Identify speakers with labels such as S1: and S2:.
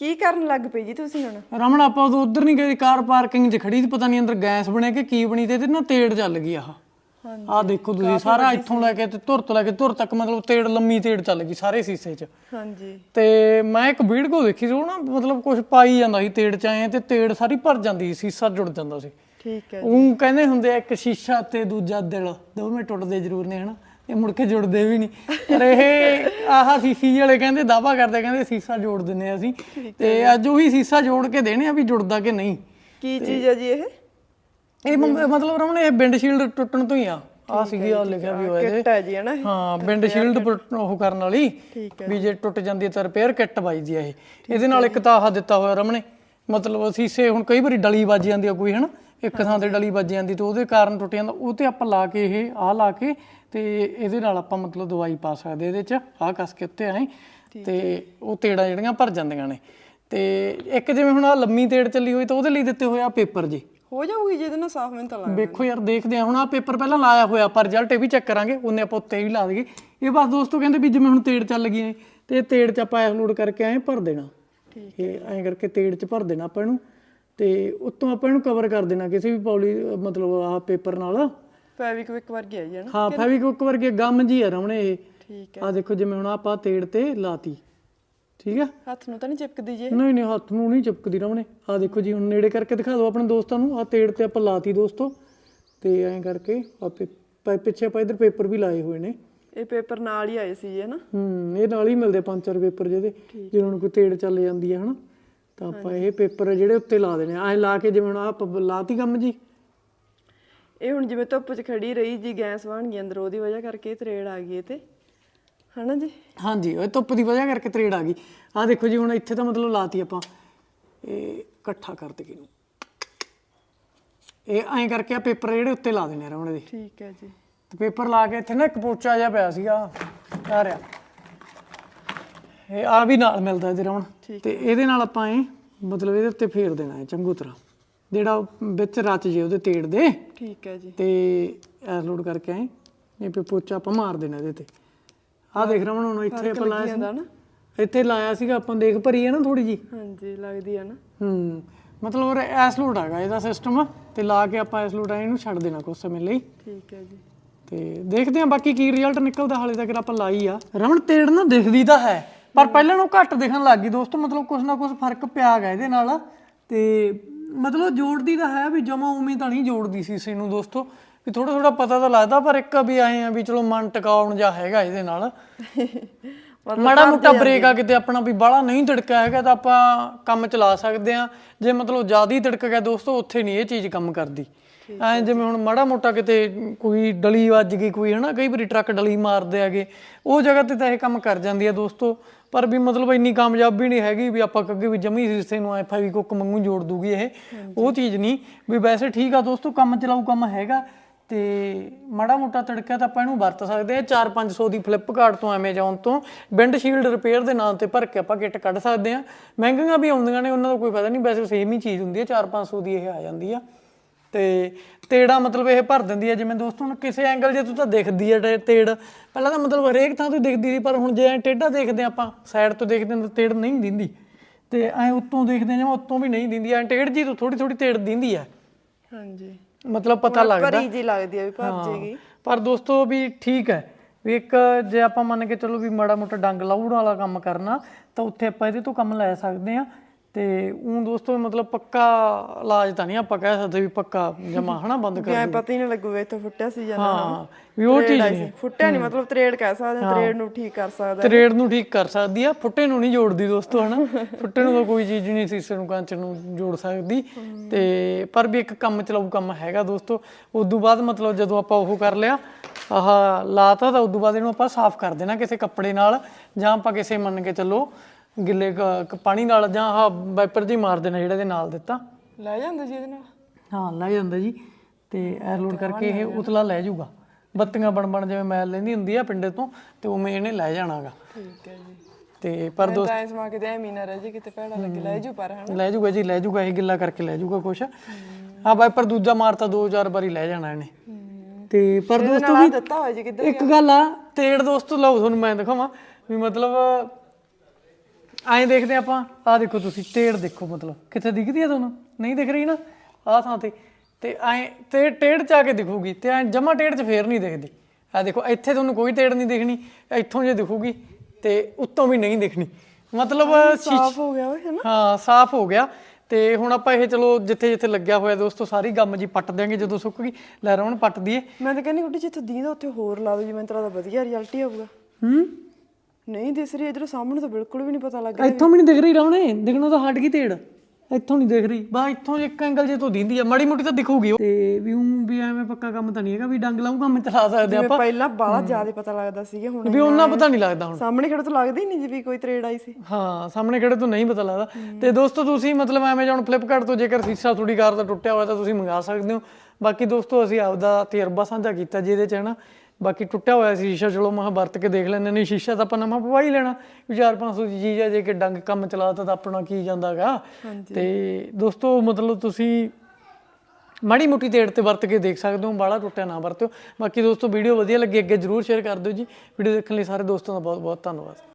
S1: ਕੀ ਕਰਨ ਲੱਗ ਪਈ ਜੀ ਤੁਸੀਂ ਹੁਣ?
S2: ਰਮਣ ਆਪਾਂ ਉਦੋਂ ਉਧਰ ਨਹੀਂ ਗਏ ਕਾਰ ਪਾਰਕਿੰਗ 'ਚ ਖੜੀ ਸੀ ਪਤਾ ਨਹੀਂ ਅੰਦਰ ਗੈਸ ਬਣੇ ਕਿ ਕੀ ਬਣੀ ਤੇ ਇਹਦੇ ਨਾਲ ਤੇੜ ਚੱਲ ਗਈ ਆਹ। ਆਹ ਦੇਖੋ ਤੁਸੀਂ ਸਾਰਾ ਇੱਥੋਂ ਲੈ ਕੇ ਤੇ ਧੁਰ ਤੋਂ ਲੈ ਕੇ ਧੁਰ ਤੱਕ ਮਤਲਬ ਤੇੜ ਲੰਮੀ ਤੇੜ ਚੱਲ ਗਈ ਸਾਰੇ ਸੀਸੇ 'ਚ।
S1: ਹਾਂਜੀ।
S2: ਤੇ ਮੈਂ ਇੱਕ ਵੀਡੀਓ ਦੇਖੀ ਸੀ ਉਹ ਨਾ ਮਤਲਬ ਕੁਝ ਪਾਈ ਜਾਂਦਾ ਸੀ ਤੇੜ 'ਚ ਆਏ ਤੇ ਤੇੜ ਸਾਰੀ ਭਰ ਜਾਂਦੀ ਸੀ ਸੀਸਾ ਜੁੜ ਜਾਂਦਾ ਸੀ।
S1: ਠੀਕ ਹੈ
S2: ਉਹ ਕਹਿੰਦੇ ਹੁੰਦੇ ਆ ਇੱਕ ਸ਼ੀਸ਼ਾ ਤੇ ਦੂਜਾ ਦਿਲ। ਦੋਵੇਂ ਟੁੱਟਦੇ ਜ਼ਰੂਰ ਨੇ ਹਨਾ? ਇਹ ਮੁੜ ਕੇ ਜੁੜਦੇ ਵੀ ਨਹੀਂ। ਪਰ ਇਹ ਆਹ ਸੀਸੀ ਵਾਲੇ ਕਹਿੰਦੇ ਦਾਵਾ ਕਰਦੇ ਕਹਿੰਦੇ ਸੀਸਾ ਜੋੜ ਦਿੰਨੇ ਆ ਅਸੀਂ। ਤੇ ਅੱਜ ਉਹੀ ਸੀਸਾ ਜੋੜ ਕੇ ਦੇਣੇ ਆ ਵੀ ਜੁੜਦਾ ਕਿ ਨਹੀਂ।
S1: ਕੀ ਚੀਜ਼ ਹੈ ਜੀ ਇਹ?
S2: ਇਹ ਮ- ਮਤਲਬ ਰਮਣ ਇਹ ਵਿੰਡ ਸ਼ੀਲਡ ਟੁੱਟਣ ਤੋਂ ਹੀ ਆ। ਆ ਸੀਗੀ ਆ ਲਿਖਿਆ ਵੀ ਹੋਇਆ ਇਹਦੇ
S1: ਕਿੱਟ ਹੈ ਜੀ ਹਨਾ ਇਹ?
S2: ਹਾਂ ਵਿੰਡ ਸ਼ੀਲਡ ਉਹ ਕਰਨ ਵਾਲੀ ਵੀ ਜੇ ਟੁੱਟ ਜਾਂਦੀ ਹੈ ਤਾਂ ਰਿਪੇਅਰ ਕਿੱਟ ਵੱਜਦੀ ਆ ਇਹ। ਇਹਦੇ ਨਾਲ ਇੱਕ ਤਾਂ ਆਹ ਦਿੱਤਾ ਹੋਇਆ ਰਮਣੇ ਮਤਲਬ ਸੀਸੇ ਹੁਣ ਕਈ ਵਾਰੀ ਡਲੀ ਵੱਜ ਜਾਂਦੀ ਆ ਕੋਈ ਹਨਾ? ਇੱਕ ਥਾਂ ਤੇ ਡਲੀ ਵੱਜ ਜਾਂਦੀ ਤੇ ਉਹਦੇ ਕਾਰਨ ਟੁੱਟ ਜਾਂਦਾ। ਉਹ ਤੇ ਆਪਾਂ ਲਾ ਕੇ ਇਹ ਆਹ ਲਾ ਕੇ ਤੇ ਇਹਦੇ ਨਾਲ ਆਪਾਂ ਮਤਲਬ ਦਵਾਈ ਪਾ ਸਕਦੇ ਇਹਦੇ ਚ ਆਹ ਕਸ ਕੇ ਉੱਤੇ ਆਏ ਤੇ ਉਹ ਤੇੜਾਂ ਜਿਹੜੀਆਂ ਭਰ ਜਾਂਦੀਆਂ ਨੇ। ਤੇ ਇੱਕ ਜਿਵੇਂ ਹੁਣ ਆ ਲੰਮੀ ਤੇੜ ਚੱਲੀ ਹੋਈ ਤਾਂ ਉਹਦੇ ਲਈ ਦਿੱਤੇ ਹੋਏ ਆ ਪੇਪਰ ਜੀ।
S1: ਹੋ ਜਾਊਗੀ ਜਿਹਦੇ ਨਾਲ ਸਾਫ਼ ਮੈਨੂੰ ਤਾਂ ਲੱਗਦਾ।
S2: ਵੇਖੋ ਯਾਰ ਦੇਖਦੇ ਆ। ਹੁਣ ਆ ਪੇਪਰ ਪਹਿਲਾਂ ਲਾਇਆ ਹੋਇਆ ਪਰ ਰਿਜ਼ਲਟ ਇਹ ਵੀ ਚੈੱਕ ਕਰਾਂਗੇ ਉਹਨੇ ਆਪਾਂ ਉੱਤੇ ਵੀ ਲਾ ਦਈਏ ਇਹ ਬਸ ਦੋਸਤੋ ਕਹਿੰਦੇ ਵੀ ਜਿਵੇਂ ਹੁਣ ਤੇੜ ਚੱਲ ਗਈ ਹੈ ਤੇ ਤੇੜ ਚ ਆਪਾਂ ਐਪਲੋਡ ਕਰਕੇ ਐਂ ਭਰ ਦੇਣਾ। ਇਹ ਐਂ ਕਰਕੇ ਤੇੜ ਚ ਭਰ ਦੇਣਾ ਆਪਾਂ ਇਹਨੂੰ ਤੇ ਉੱਤੋਂ ਆਪਾਂ ਇਹਨੂੰ ਕਵਰ ਕਰ ਦੇਣਾ ਕਿਸੇ ਵੀ ਪੌਲੀ ਮਤਲਬ ਆ ਪੇਪਰ ਨਾਲ।
S1: ਫੈਵਿਕਵਿਕ ਵਰਗੀ ਹੈ ਜੀ ਹਨਾ
S2: ਹਾਂ ਫੈਵਿਕਵਿਕ ਵਰਗੇ ਗਮ ਜੀ ਆ ਰਮਣੇ ਇਹ।
S1: ਠੀਕ
S2: ਆ ਦੇਖੋ ਜਿਵੇਂ ਹੁਣ ਆਪਾਂ ਤੇੜ ਤੇ ਲਾਤੀ। ਠੀਕ ਆ?
S1: ਹੱਥ ਨੂੰ ਤਾਂ ਨਹੀਂ ਚਿਪਕਦੀ ਜੀ?
S2: ਨਹੀਂ ਨਹੀਂ ਹੱਥ ਨੂੰ ਨਹੀਂ ਚਿਪਕਦੀ ਰਮਣੇ। ਆ ਦੇਖੋ ਜੀ ਹੁਣ ਨੇੜੇ ਕਰਕੇ ਦਿਖਾ ਦਿਓ ਆਪਣੇ ਦੋਸਤਾਂ ਨੂੰ। ਆ ਤੇੜ ਤੇ ਆਪਾਂ ਲਾਤੀ ਦੋਸਤੋ। ਤੇ ਐਂ ਕਰਕੇ ਆਪੇ ਪਿੱਛੇ ਆਪਾਂ ਇਧਰ ਪੇਪਰ ਵੀ ਲਾਏ ਹੋਏ ਨੇ।
S1: ਇਹ ਪੇਪਰ ਨਾਲ ਹੀ ਆਏ ਸੀ ਜੀ ਹਨਾ?
S2: ਹੂੰ ਇਹ ਨਾਲ ਹੀ ਮਿਲਦੇ ਪੰਜ ਚਾਰ ਪੇਪਰ ਜਿਹਦੇ ਜੇ ਹੁਣ ਕੋਈ ਤੇੜ ਚੱਲ ਜਾਂਦੀ ਹੈ ਹਨਾ? ਤਾਂ ਆਪਾਂ ਇਹ ਪੇਪਰ ਜਿਹੜੇ ਉੱਤੇ ਲਾ ਦੇਣੇ ਆ। ਐਂ ਲਾ ਕੇ ਜਿਵੇਂ ਹੁਣ ਆ ਲਾਤੀ ਕੰਮ ਜੀ?
S1: ਇਹ ਹੁਣ ਜਿਵੇਂ ਧੁੱਪ 'ਚ ਖੜੀ ਰਹੀ ਜੀ ਗੈਸ ਬਣ ਗਈ ਅੰਦਰ ਉਹਦੀ ਵਜ੍ਹਾ ਕਰਕੇ ਤਰੇੜ ਆ ਗਈ ਤੇ। ਹਨਾ ਜੀ?
S2: ਹਾਂਜੀ ਇਹ ਧੁੱਪ ਦੀ ਵਜ੍ਹਾ ਕਰਕੇ ਤਰੇੜ ਆ ਗਈ। ਆ ਦੇਖੋ ਜੀ ਹੁਣ ਇੱਥੇ ਤਾਂ ਮਤਲਬ ਲਾਤੀ ਆਪਾਂ। ਇਹ ਇਕੱਠਾ ਕਰ ਦੇ ਇਹ ਐਂ ਕਰਕੇ ਆ ਪੇਪਰ ਜਿਹੜੇ ਉੱਤੇ ਲਾ ਦੇਣੇ ਆ ਰਮਣੇ ਦੇ।
S1: ਠੀਕ ਹੈ ਜੀ।
S2: ਤੇ ਪੇਪਰ ਲਾ ਕੇ ਇੱਥੇ ਨਾ ਇੱਕ ਪੋਚਾ ਜਿਹਾ ਪਿਆ ਸੀਗਾ ਆ ਰਿਹਾ। ਇਹ ਆ ਵੀ ਨਾਲ ਮਿਲਦਾ ਇਹਦੇ ਰਮਣ ਤੇ ਇਹਦੇ ਨਾਲ ਆਪਾਂ ਇਹ ਮਤਲਬ ਇਹਦੇ ਉੱਤੇ ਫੇਰ ਦੇਣਾ ਹੈ ਚੰਗੂ ਤਰ੍ਹਾਂ। ਜਿਹੜਾ ਵਿੱਚ ਰਚ ਜੇ ਉਹਦੇ ਤੇੜ ਦੇ।
S1: ਠੀਕ ਹੈ ਜੀ।
S2: ਤੇ ਐਸ ਲੋਡ ਕਰਕੇ ਇਹ ਪੇ ਪੋਚਾ ਆਪਾਂ ਮਾਰ ਦੇਣਾ ਇਹਦੇ ਤੇ। ਆ ਦੇਖ ਰਮਣ ਹੁਣ ਇੱਥੇ ਆਪਾਂ ਲਾਇਆ ਸੀ। ਇੱਥੇ ਲਾਇਆ ਸੀਗਾ ਆਪਾਂ ਦੇਖ ਭਰੀ ਹੈ ਨਾ ਥੋੜੀ ਜੀ
S1: ਹਾਂਜੀ ਲੱਗਦੀ ਹੈ ਨਾ।
S2: ਹੂੰ ਮਤਲਬ ਉਹ ਐਸ ਲੋਡ ਹੈਗਾ ਇਹਦਾ ਸਿਸਟਮ ਤੇ ਲਾ ਕੇ ਆਪਾਂ ਐਸ ਲੋਡ ਆ ਇਹਨੂੰ ਛੱਡ ਦੇਣਾ ਕੁਝ ਸਮੇਂ ਲਈ।
S1: ਠੀਕ ਹੈ ਜੀ।
S2: ਤੇ ਦੇਖਦੇ ਹਾਂ ਬਾਕੀ ਕੀ ਰਿਜ਼ਲਟ ਨਿਕਲਦਾ ਹਾਲੇ ਤੱਕ ਆਪਾਂ ਲਾਈ ਆ। ਰਮਣ ਤੇੜ ਨਾ ਦਿਖਦੀ ਤਾਂ ਹੈ ਪਰ ਪਹਿਲਾਂ ਨੂੰ ਘੱਟ ਦਿਖਣ ਲੱਗ ਗਈ ਦੋਸਤੋ ਮਤਲਬ ਕੁਝ ਨਾ ਕੁਝ ਫ਼ਰਕ ਪਿਆ ਗਿਆ ਇਹਦੇ ਨਾਲ। ਤੇ ਮਤਲਬ ਜੋੜਦੀ ਤਾਂ ਹੈ ਵੀ ਜਮਾ ਉਵੇਂ ਤਾਂ ਨਹੀਂ ਜੋੜਦੀ ਸੀ ਇਸੇ ਨੂੰ ਦੋਸਤੋ ਵੀ ਥੋੜਾ ਥੋੜਾ ਪਤਾ ਤਾਂ ਲੱਗਦਾ ਪਰ ਇੱਕ ਵੀ ਆਏ ਆ ਵੀ ਚਲੋ ਮਨ ਟਿਕਾਉਣ ਜਾ ਹੈਗਾ ਇਹਦੇ ਨਾਲ। ਮਾੜਾ ਮੋਟਾ ਬ੍ਰੇਕ ਆ ਕਿਤੇ ਆਪਣਾ ਵੀ ਬਾਹਲਾ ਨਹੀਂ ਤਿੜਕਿਆ ਹੈਗਾ ਤਾਂ ਆਪਾਂ ਕੰਮ ਚਲਾ ਸਕਦੇ ਆ ਜੇ ਮਤਲਬ ਜ਼ਿਆਦਾ ਹੀ ਤਿੜਕ ਗਿਆ ਦੋਸਤੋ ਉੱਥੇ ਨਹੀਂ ਇਹ ਚੀਜ਼ ਕੰਮ ਕਰਦੀ। ਐ ਜਿਵੇਂ ਹੁਣ ਮਾੜਾ ਮੋਟਾ ਕਿਤੇ ਕੋਈ ਡਲੀ ਵੱਜ ਗਈ ਕੋਈ ਹਨਾ ਕਈ ਵਾਰੀ ਟਰੱਕ ਡਲੀ ਮਾਰਦੇ ਆਗੇ ਉਹ ਜਗ੍ਹਾ ਤੇ ਤਾਂ ਇਹ ਕੰਮ ਕਰ ਜਾਂਦੀ ਆ ਦੋਸਤੋ। ਪਰ ਵੀ ਮਤਲਬ ਇੰਨੀ ਕਾਮਯਾਬੀ ਨਹੀਂ ਹੈਗੀ ਵੀ ਆਪਾਂ ਅੱਗੇ ਵੀ ਜਮੀ ਹਿੱਸੇ ਨੂੰ ਐਫ ਆਈ ਕੁੱਕ ਮੰਗੂ ਜੋੜ ਦੂਗੀ ਇਹ। ਉਹ ਚੀਜ਼ ਨਹੀਂ। ਵੀ ਵੈਸੇ ਠੀਕ ਆ ਦੋਸਤੋ ਕੰਮ ਚਲਾਊ ਕੰਮ ਹੈਗਾ ਤੇ ਮਾੜਾ ਮੋਟਾ ਤੜਕਾ ਤਾਂ ਆਪਾਂ ਇਹਨੂੰ ਵਰਤ ਸਕਦੇ ਆ 4-500 ਦੀ ਫਲਿੱਪਕਾਰਟ ਤੋਂ ਐਮਾਜ਼ੋਨ ਤੋਂ ਵਿੰਡ ਸ਼ੀਲਡ ਰਿਪੇਅਰ ਦੇ ਨਾਂ ਤੇ ਭਰ ਕੇ ਆਪਾਂ ਕਿੱਟ ਕੱਢ ਸਕਦੇ ਆ ਮਹਿੰਗੀਆਂ ਵੀ ਆਉਂਦੀਆਂ ਨੇ ਉਹਨਾਂ ਦਾ ਕੋਈ ਫਾਇਦਾ ਨਹੀਂ। ਵੈਸੇ ਸੇਮ ਹੀ ਚੀਜ਼ ਹੁੰਦੀ ਹੈ 4-500 ਦੀ ਇਹ ਆ ਜਾਂਦੀ ਆ। ਤੇ ਤੇੜਾ ਮਤਲਬ ਇਹ ਭਰ ਦਿੰਦੀ ਹੈ ਜਿਵੇਂ ਦੋਸਤੋ ਹੁਣ ਕਿਸੇ ਐਂਗਲ ਜੇ ਤੂੰ ਤਾਂ ਦਿਖਦੀ ਹੈ ਤੇ- ਤੇੜ। ਪਹਿਲਾਂ ਤਾਂ ਮਤਲਬ ਹਰੇਕ ਥਾਂ ਤੋਂ ਦਿਖਦੀ ਸੀ ਪਰ ਹੁਣ ਜੇ ਐਂ ਟੇਢਾ ਦੇਖਦੇ ਹਾਂ ਆਪਾਂ ਸਾਈਡ ਤੋਂ ਦੇਖਦੇ ਹਾਂ ਤਾਂ ਤੇੜ ਨਹੀਂ ਦਿੰਦੀ। ਤੇ ਐਂ ਉੱਤੋਂ ਦੇਖਦੇ ਹਾਂ ਜਿਵੇਂ ਉੱਤੋਂ ਵੀ ਨਹੀਂ ਦਿੰਦੀ ਐਂ ਟੇੜ ਜੀ ਤੋਂ ਥੋੜੀ ਥੋੜੀ ਤੇੜ ਦਿੰਦੀ ਹੈ
S1: ਹਾਂਜੀ।
S2: ਮਤਲਬ ਪਤਾ ਲੱਗਦਾ।
S1: ਭਰੀ ਜੀ ਲੱਗਦੀ ਹੈ ਵੀ ਭਰ ਜੇਗੀ।
S2: ਪਰ ਦੋਸਤੋ ਵੀ ਠੀਕ ਹੈ। ਵੀ ਇੱਕ ਜੇ ਆਪਾਂ ਮੰਨ ਕੇ ਚੱਲੋ ਵੀ ਮਾੜਾ ਮੋਟਾ ਡੰਗ ਲਾਉਣ ਵਾਲਾ ਕੰਮ ਕਰਨਾ ਤਾਂ ਉੱਥੇ ਆਪਾਂ ਇਹਦੇ ਤੋਂ ਕੰਮ ਲੈ ਸਕਦੇ ਆ। ਤੇ ਉਹ ਦੋਸਤੋ ਮਤਲਬ ਪੱਕਾ ਇਲਾਜ ਤਾਂ ਨਹੀਂ ਆਪਾਂ ਕਹਿ ਸਕਦੇ ਵੀ ਪੱਕਾ ਜਮਾ ਹਨਾ ਬੰਦ ਕਰ
S1: ਐ ਪਤਾ ਹੀ ਨਾ ਲੱਗੂਗਾ ਇੱਥੋਂ ਫੁੱਟਿਆ ਸੀ ਜਾਂ ਨਾ।
S2: ਹਾਂ ਵੀ ਉਹ ਚੀਜ਼ ਨਹੀਂ।
S1: ਫੁੱਟਿਆ ਨਹੀਂ ਮਤਲਬ ਤਰੇੜ ਕਹਿ ਸਕਦੇ ਹਾਂ ਤਰੇੜ ਨੂੰ ਠੀਕ ਕਰ ਸਕਦਾ
S2: ਤਰੇੜ ਨੂੰ ਠੀਕ ਕਰ ਸਕਦੀ ਆ ਫੁੱਟੇ ਨੂੰ ਨਹੀਂ ਜੋੜਦੀ ਦੋਸਤੋ ਹਨਾ। ਫੁੱਟੇ ਨੂੰ ਤਾਂ ਕੋਈ ਚੀਜ਼ ਨਹੀਂ ਸੀਸੇ ਨੂੰ ਕੰਚ ਨੂੰ ਜੋੜ ਸਕਦੀ। ਤੇ ਪਰ ਵੀ ਇੱਕ ਕੰਮ ਚਲਾਊ ਕੰਮ ਹੈਗਾ ਦੋਸਤੋ। ਉਦੋਂ ਬਾਅਦ ਮਤਲਬ ਜਦੋਂ ਆਪਾਂ ਉਹ ਕਰ ਲਿਆ ਆਹ ਲਾਤਾ ਤਾਂ ਉਦੋਂ ਬਾਅਦ ਇਹਨੂੰ ਆਪਾਂ ਸਾਫ਼ ਕਰ ਦੇਣਾ ਕਿਸੇ ਕੱਪੜੇ ਨਾਲ ਜਾਂ ਆਪਾਂ ਕਿਸੇ ਮੰਨ ਕੇ ਚੱਲੋ ਗਿੱਲੇ ਕ- ਕ- ਪਾਣੀ ਨਾਲ ਜਾਂ ਆਹ ਵਾਈਪਰ ਜੀ ਮਾਰ ਦੇਣਾ ਜਿਹੜਾ ਦੇ ਨਾਲ ਦਿੱਤਾ।
S1: ਲੈ ਜਾਂਦਾ ਜੀ ਇਹਦੇ ਨਾਲ?
S2: ਹਾਂ ਲੈ ਜਾਂਦਾ ਜੀ। ਤੇ ਐਰ ਲੋਡ ਕਰਕੇ ਇਹ ਉਤਲਾ ਲੈ ਜਾਊਗਾ। ਬੱਤੀਆਂ ਬਣ ਬਣ ਜਿਵੇਂ ਮੈਲ ਲੈਂਦੀ ਹੁੰਦੀ ਆ ਪਿੰਡੇ ਤੋਂ ਤੇ ਉਵੇਂ ਇਹਨੇ ਲੈ ਜਾਣਾਗਾ।
S1: ਠੀਕ ਹੈ ਜੀ।
S2: ਤੇ ਪਰ
S1: ਮੈਂ ਤਾਂ ਇਸ ਮਾ ਕਿਤੇ ਐਵੇਂ ਨਾ ਰਹਿ ਜੀ ਕਿਤੇ ਭੈੜਾ ਲੱਗੇ ਲੈ ਜੂ ਪਰ ਹਨਾ?
S2: ਲੈ ਜਾਊਗਾ ਜੀ ਲੈ ਜਾਊਗਾ ਇਹ ਗਿੱਲਾ ਕਰਕੇ ਲੈ ਜਾਊਗਾ ਕੁਛ। ਹਾਂ ਵਾਈਪਰ ਦੂਜਾ ਮਾਰਤਾ ਦੋ ਚਾਰ ਵਾਰੀ ਲੈ ਜਾਣਾ ਇਹਨੇ। ਤੇ ਪਰ ਦੋਸਤੋ
S1: ਨਾਲ ਦਿੱਤਾ ਹੋਇਆ ਜੀ ਕਿੱਧਰ
S2: ਇੱਕ ਗੱਲ ਆ ਤੇੜ ਦੋਸਤੋ ਲਓ ਤੁਹਾਨੂੰ ਮੈਂ ਦਿਖਾਵਾਂ। ਵੀ ਮਤਲਬ ਐਂ ਦੇਖਦੇ ਆਪਾਂ ਆਹ ਦੇਖੋ ਤੁਸੀਂ ਟੇੜ ਦੇਖੋ ਮਤਲਬ ਕਿੱਥੇ ਦਿਖਦੀ ਆ ਤੁਹਾਨੂੰ? ਨਹੀਂ ਦਿਖ ਰਹੀ ਨਾ? ਆਹ ਥਾਂ ਤੇ ਤੇ ਐਂ ਤੇ ਟੇੜ ਚ ਆ ਕੇ ਦਿਖੂਗੀ ਤੇ ਐਂ ਜਮਾ ਟੇੜ ਚ ਫੇਰ ਨਹੀਂ ਦਿਖਦੀ। ਆ ਦੇਖੋ ਇੱਥੇ ਤੁਹਾਨੂੰ ਕੋਈ ਟੇੜ ਨਹੀਂ ਦਿਖਣੀ ਇੱਥੋਂ ਜੇ ਦਿਖੂਗੀ ਤੇ ਉੱਤੋਂ ਵੀ ਨਹੀਂ ਦਿਖਣੀ। ਮਤਲਬ
S1: ਸਾਫ਼ ਹੋ ਗਿਆ ਓਏ ਹਨਾ?
S2: ਹਾਂ ਸਾਫ਼ ਹੋ ਗਿਆ। ਤੇ ਹੁਣ ਆਪਾਂ ਇਹ ਚਲੋ ਜਿੱਥੇ ਜਿੱਥੇ ਲੱਗਿਆ ਹੋਇਆ ਦੋਸਤੋ ਸਾਰੀ ਗੰਮ ਜੀ ਪੱਟ ਦਿਆਂਗੇ ਜਦੋਂ ਸੁੱਕ ਗਈ। ਲੈ ਰਵਣ ਪੱਟ ਦਈਏ।
S1: ਮੈਂ ਤਾਂ ਕਹਿੰਦੀ ਗੁੱਡੀ ਜਿੱਥੇ ਦੀਂਦਾ ਉੱਥੇ ਹੋਰ ਲਾ ਦੋ ਜਿਵੇਂ ਤੇਰਾ ਤਾਂ ਵਧੀਆ ਰਿਜ਼ਲਟ ਹੀ ਆਊਗਾ
S2: ਹੂੰ?
S1: ਨਹੀਂ ਦਿਸ ਰਹੀ ਇਧਰੋਂ ਸਾਹਮਣੇ ਤਾਂ ਬਿਲਕੁਲ ਵੀ ਨਹੀਂ ਪਤਾ ਲੱਗ ਰਿਹਾ।
S2: ਇੱਥੋਂ ਵੀ ਨਹੀਂ ਦਿਖ ਰਹੀ ਰਵਣੇ ਦਿਖਣੋਂ ਤਾਂ ਹਟ ਗਈ ਤੇੜ। ਇੱਥੋਂ ਨਹੀਂ ਦਿਖ ਰਹੀ। ਬਾ ਇੱਥੋਂ ਇੱਕ ਐਂਗਲ ਜੇ ਤੋਂ ਦਿੰਦੀ ਆ ਮਾੜੀ ਮੋਟੀ ਤਾਂ ਦਿਖੂਗੀ ਉਹ। ਤੇ ਵੀ ਉਹ ਵੀ ਐਵੇਂ ਪੱਕਾ ਕੰਮ ਤਾਂ ਨਹੀਂ ਹੈਗਾ ਵੀ ਡੰਗ ਲਾਉ ਕੰਮ ਚਲਾ ਸਕਦੇ ਆਪਾਂ।
S1: ਪਹਿਲਾਂ ਬਾਹਲਾ ਜ਼ਿਆਦਾ ਪਤਾ ਲੱਗਦਾ ਸੀਗਾ ਹੁਣ
S2: ਵੀ ਉਹਨਾਂ ਪਤਾ ਨਹੀਂ ਲੱਗਦਾ ਹੁਣ।
S1: ਸਾਹਮਣੇ ਖੜੇ ਤੋਂ ਲੱਗਦਾ ਹੀ ਨਹੀਂ ਜਿਵੇਂ ਕੋਈ ਤਰੇੜ ਆਈ ਸੀ।
S2: ਹਾਂ ਸਾਹਮਣੇ ਕਿਹੜੇ ਤੋਂ ਨਹੀਂ ਪਤਾ ਲੱਗਦਾ। ਤੇ ਦੋਸਤੋ ਤੁਸੀਂ ਮਤਲਬ ਐਮਾਜ਼ਨ ਫਲਿੱਪਕਾਰਟ ਤੋਂ ਜੇਕਰ ਸ਼ੀਸ਼ਾ ਤੁਹਾਡੀ ਕਾਰ ਦਾ ਟੁੱਟਿਆ ਹੋਇਆ ਤਾਂ ਤੁਸੀਂ ਮੰਗਾ ਸਕਦੇ ਹੋ। ਬਾਕੀ ਦੋਸਤੋ ਅਸੀਂ ਆਪਦਾ ਤਜਰਬਾ ਸਾਂਝਾ ਕੀਤਾ ਜਿਹਦੇ ਚ ਹੈ ਨਾ ਬਾਕੀ ਟੁੱਟਿਆ ਹੋਇਆ ਸੀ ਸ਼ੀਸ਼ਾ ਚਲੋ ਮੈਂ ਵਰਤ ਕੇ ਦੇਖ ਲੈਂਦੇ ਨੇ ਸ਼ੀਸ਼ਾ ਤਾਂ ਆਪਾਂ ਨਵਾਂ ਪਵਾ ਹੀ ਲੈਣਾ ਵੀ 4-500 ਦੀ ਚੀਜ਼ ਆ ਜੇ ਕਿ ਡੰਗ ਕੰਮ ਚਲਾਤਾ ਤਾਂ ਆਪਣਾ ਕੀ ਜਾਂਦਾਗਾ ਤੇ ਦੋਸਤੋ ਮਤਲਬ ਤੁਸੀਂ ਮਾੜੀ ਮੋਟੀ ਤੇੜ ਤੇ ਵਰਤ ਕੇ ਦੇਖ ਸਕਦੇ ਹੋ ਬਾਹਲਾ ਟੁੱਟਿਆ ਨਾ ਵਰਤਿਓ। ਬਾਕੀ ਦੋਸਤੋ ਵੀਡੀਓ ਵਧੀਆ ਲੱਗੀ ਅੱਗੇ ਜਰੂਰ ਸ਼ੇਅਰ ਕਰ ਦਿਓ ਜੀ। ਵੀਡੀਓ ਦੇਖਣ ਲਈ ਸਾਰੇ ਦੋਸਤਾਂ ਦਾ ਬਹੁਤ ਬਹੁਤ ਧੰਨਵਾਦ।